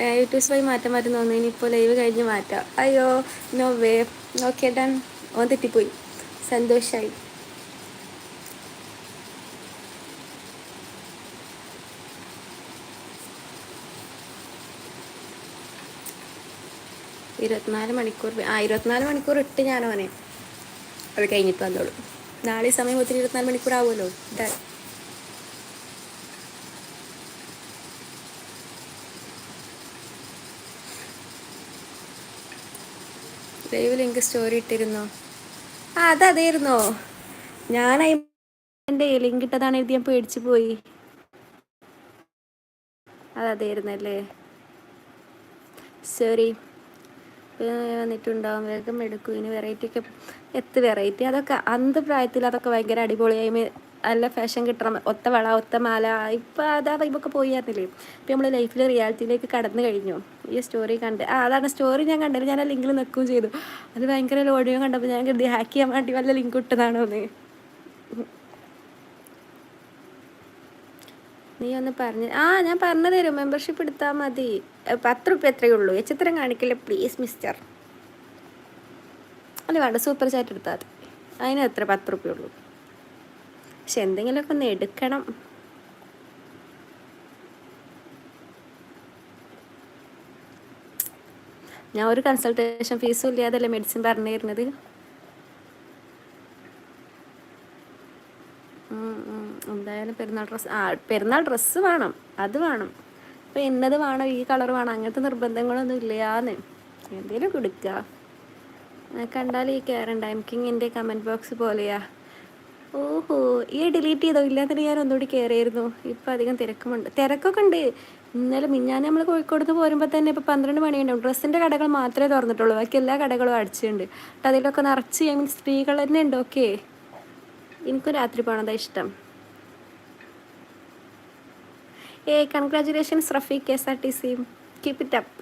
YouTube വഴി മാറ്റം മാറ്റം തോന്നുന്നു. ഇനിയിപ്പോൾ ലൈവ് കഴിഞ്ഞ് മാറ്റാം. അയ്യോ നോ വേ ഓക്കെ ഡൺ ഓൻ തെറ്റിപ്പോയി. സന്തോഷമായി ഇരുപത്തിനാല് മണിക്കൂർ ആ ഇരുപത്തിനാല് മണിക്കൂർ ഇട്ട് അവനെ അത് കഴിഞ്ഞിട്ട് വന്നോളൂ. നാളെ സമയം ഒത്തിരി ഇരുപത്തിനാല് മണിക്കൂർ ആവുമല്ലോ. ഡൺ ലൈവ് ലിങ്ക് സ്റ്റോറി ഇട്ടിരുന്നോ? ആ അതതായിരുന്നോ ഞാൻ എന്റെ ലിങ്ക് ഇട്ടതാണ് എഴുതി ഞാൻ പേടിച്ചു പോയി. അതതായിരുന്നല്ലേ സോറി വന്നിട്ടുണ്ടാവും. വേഗം എടുക്കും. ഇനി വെറൈറ്റി ഒക്കെ എത്ത് വെറൈറ്റി അതൊക്കെ അന്ത് പ്രായത്തിൽ അതൊക്കെ ഭയങ്കര അടിപൊളിയായി. നല്ല ഫാഷൻ കിട്ടണം. ഒത്ത വള ഒത്ത മാല. ഇപ്പം അതാ വൈബൊക്കെ പോയിരുന്നില്ലേ ഇപ്പം നമ്മൾ ലൈഫിൽ റിയാലിറ്റിയിലേക്ക് കടന്നു കഴിഞ്ഞു. ഈ സ്റ്റോറി കണ്ട്. ആ അതാണ് സ്റ്റോറി ഞാൻ കണ്ടത്. ഞാൻ ആ ലിങ്കിൽ നിൽക്കുകയും ചെയ്തു. അത് ഭയങ്കര ഓഡിയോ കണ്ടപ്പോൾ ഞാൻ കരുതി ഹാക്ക് ചെയ്യാൻ വേണ്ടി വല്ല ലിങ്ക് ഇട്ടതാണോ നീ ഒന്ന് പറഞ്ഞു. ആ ഞാൻ പറഞ്ഞു തരും. മെമ്പർഷിപ്പ് എടുത്താൽ മതി. പത്ത് റുപ്യ എത്രയേ ഉള്ളൂ. എച്ചിത്രം കാണിക്കില്ല. പ്ലീസ് മിസ്റ്റർ അല്ല വേണ്ട. സൂപ്പർ ചാറ്റ് എടുത്താൽ അതിന് എത്ര? പത്ത് റുപ്യ ഉള്ളൂ. പക്ഷെ എന്തെങ്കിലുമൊക്കെ ഒന്ന് എടുക്കണം. ഞാൻ ഒരു കൺസൾട്ടേഷൻ ഫീസും ഇല്ലാതല്ലേ മെഡിസിൻ പറഞ്ഞു തരുന്നത് എന്തായാലും പെരുന്നാൾ ഡ്രസ്സ് ആ പെരുന്നാൾ ഡ്രസ്സ് വേണം. അത് വേണം. അപ്പോൾ ഇന്നത് വേണം ഈ കളർ വേണം. അങ്ങനത്തെ നിർബന്ധങ്ങളൊന്നും ഇല്ലയാന്ന് എന്തെങ്കിലും കൊടുക്കുക കണ്ടാൽ ഈ കയറണ്ട കിങ്ങിന്റെ കമന്റ് ബോക്സ് പോലെയാ. ഓഹോ ഈ ഡിലീറ്റ് ചെയ്തോ? ഇല്ലാതെ ഞാൻ ഒന്നുകൂടി കയറിയായിരുന്നു ഇപ്പം അധികം തിരക്കുമുണ്ട്. തിരക്കൊക്കെ ഉണ്ട് ഇന്നലെ മിഞ്ഞാൻ നമ്മൾ കോഴിക്കോട് നിന്ന് പോരുമ്പോൾ തന്നെ ഇപ്പോൾ പന്ത്രണ്ട് മണിയുണ്ടാവും. ഡ്രസ്സിന്റെ കടകൾ മാത്രമേ തുറന്നിട്ടുള്ളൂ. ബാക്കി എല്ലാ കടകളും അടിച്ചിട്ടുണ്ട്. അതിലൊക്കെ നിറച്ച് ഐ മീൻ സ്ത്രീകൾ തന്നെ ഉണ്ട്. ഓക്കെ. എനിക്കും രാത്രി പോകണതാ ഇഷ്ടം. ഏ congratulations Rafeeq S R T C. Keep it up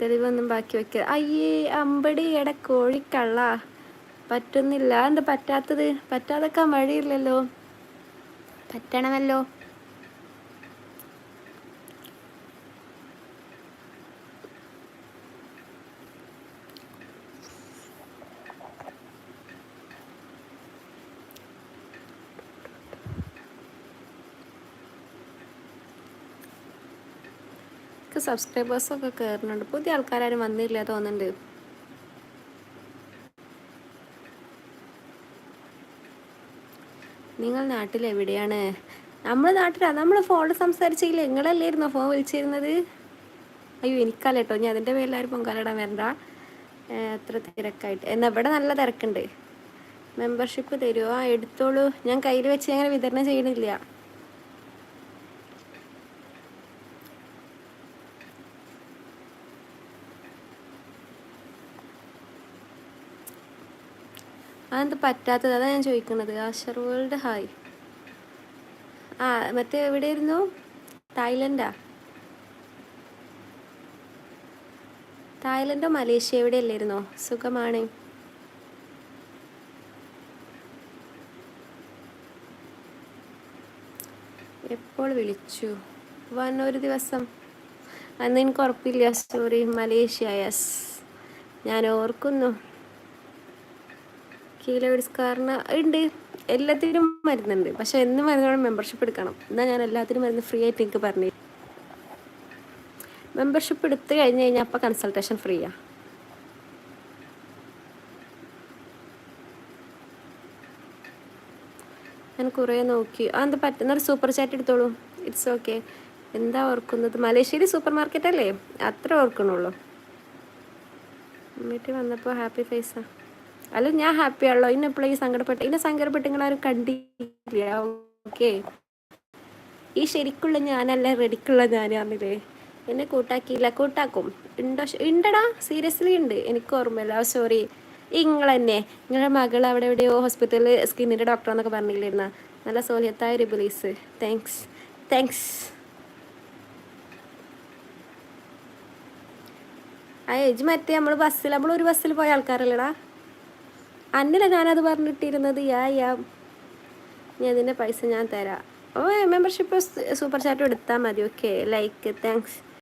തെളിവൊന്നും ബാക്കി വെക്കുക അയ്യേ അമ്പടി എട കോഴിക്കള്ള. പറ്റുന്നില്ല. എന്താ പറ്റാത്തത്? പറ്റാതെക്കാൻ വഴിയില്ലല്ലോ. പറ്റണമല്ലോ. സബ്സ്ക്രൈബേഴ്സൊക്കെ കയറുന്നുണ്ട് പുതിയ ആൾക്കാരും വന്നില്ല തോന്നുന്നുണ്ട്. നിങ്ങൾ നാട്ടിൽ എവിടെയാണ് നമ്മൾ നാട്ടിലാണ് നമ്മൾ ഫോണിൽ സംസാരിച്ചില്ല? നിങ്ങളല്ലായിരുന്നോ ഫോൺ വിളിച്ചിരുന്നത്? അയ്യോ എനിക്കല്ല കേട്ടോ ഞാൻ അതിന്റെ പേരിലാരും പൊങ്കാലിടാൻ വരണ്ട. എത്ര തിരക്കായിട്ട്. എന്നാൽ ഇവിടെ നല്ല തിരക്കുണ്ട്. മെമ്പർഷിപ്പ് തരുമോ ആ എടുത്തോളൂ. ഞാൻ കയ്യിൽ വെച്ച് അങ്ങനെ വിതരണം ചെയ്യണില്ല. അതെന്ത് പറ്റാത്തത്? അതാണ് ഞാൻ ചോദിക്കുന്നത് ആഷർ വേൾഡ് ഹായ് ആ മറ്റേ എവിടെയായിരുന്നു? തായ്ലൻഡാ? തായ്ലൻഡോ മലേഷ്യ എവിടെയല്ലായിരുന്നോ? സുഖമാണ്. എപ്പോൾ വിളിച്ചു? വൻ ഒരു ദിവസം. അന്ന് എനിക്ക് ഉറപ്പില്ല. Sorry Malaysia. യെസ് ഞാൻ ഓർക്കുന്നു. കീലോഡിസ്കാറിന് ഉണ്ട്. എല്ലാത്തിനും മരുന്നുണ്ട്. പക്ഷെ എന്ന് മരുന്നോടെ മെമ്പർഷിപ്പ് എടുക്കണം. എന്നാൽ ഞാൻ എല്ലാത്തിനും മരുന്ന് ഫ്രീ ആയിട്ട് എനിക്ക് പറഞ്ഞു മെമ്പർഷിപ്പ് എടുത്ത് കഴിഞ്ഞ് കഴിഞ്ഞാൽ അപ്പം കൺസൾട്ടേഷൻ ഫ്രീയാ ഞാൻ കുറേ നോക്കി. ആ എന്താ പറ്റുന്ന സൂപ്പർ ചാറ്റ് എടുത്തോളൂ. ഇറ്റ്സ് ഓക്കെ എന്താ ഓർക്കുന്നത്? മലേഷ്യയിൽ സൂപ്പർ മാർക്കറ്റ് അല്ലേ? അത്ര ഓർക്കണുള്ളൂ. വീട്ടിൽ വന്നപ്പോൾ ഹാപ്പി ഫേസാണ് അല്ല ഞാൻ ഹാപ്പി ആണല്ലോ. ഇന്നെ ഈ സങ്കടപ്പെട്ട്? ഇന്നെ സങ്കടപ്പെട്ട് നിങ്ങളാരും കണ്ടില്ല ഓക്കെ ഈ ശരിക്കുള്ള ഞാനല്ല റെഡിക്കുള്ള ഞാനാന്നില്ലേ എന്നെ കൂട്ടാക്കിയില്ല. കൂട്ടാക്കും. ഉണ്ടോ? ഉണ്ടടാ. സീരിയസ്ലി ഉണ്ട്. എനിക്ക് ഓർമ്മയില്ല. സോറി നിങ്ങൾ തന്നെ നിങ്ങളുടെ മകൾ അവിടെ എവിടെയോ ഹോസ്പിറ്റലിൽ സ്കിന്നിന്റെ ഡോക്ടർ എന്നൊക്കെ പറഞ്ഞില്ലായിരുന്ന നല്ല സോലിയത്തായ ഒരു ബിലീസ് താങ്ക്സ് താങ്ക്സ് ആ ഏജ് മറ്റേ നമ്മൾ ബസ്സിൽ നമ്മൾ ഒരു ബസ്സിൽ പോയ ആൾക്കാരല്ലടാ. അന്നില ഞാനത് പറഞ്ഞിട്ടിരുന്നത് യാ യാ ഞാൻ ഇതിന്റെ പൈസ ഞാൻ തരാം. ഓ മെമ്പർഷിപ്പ് സൂപ്പർ ചാറ്റ് എടുത്താൽ മതി. Okay like thanks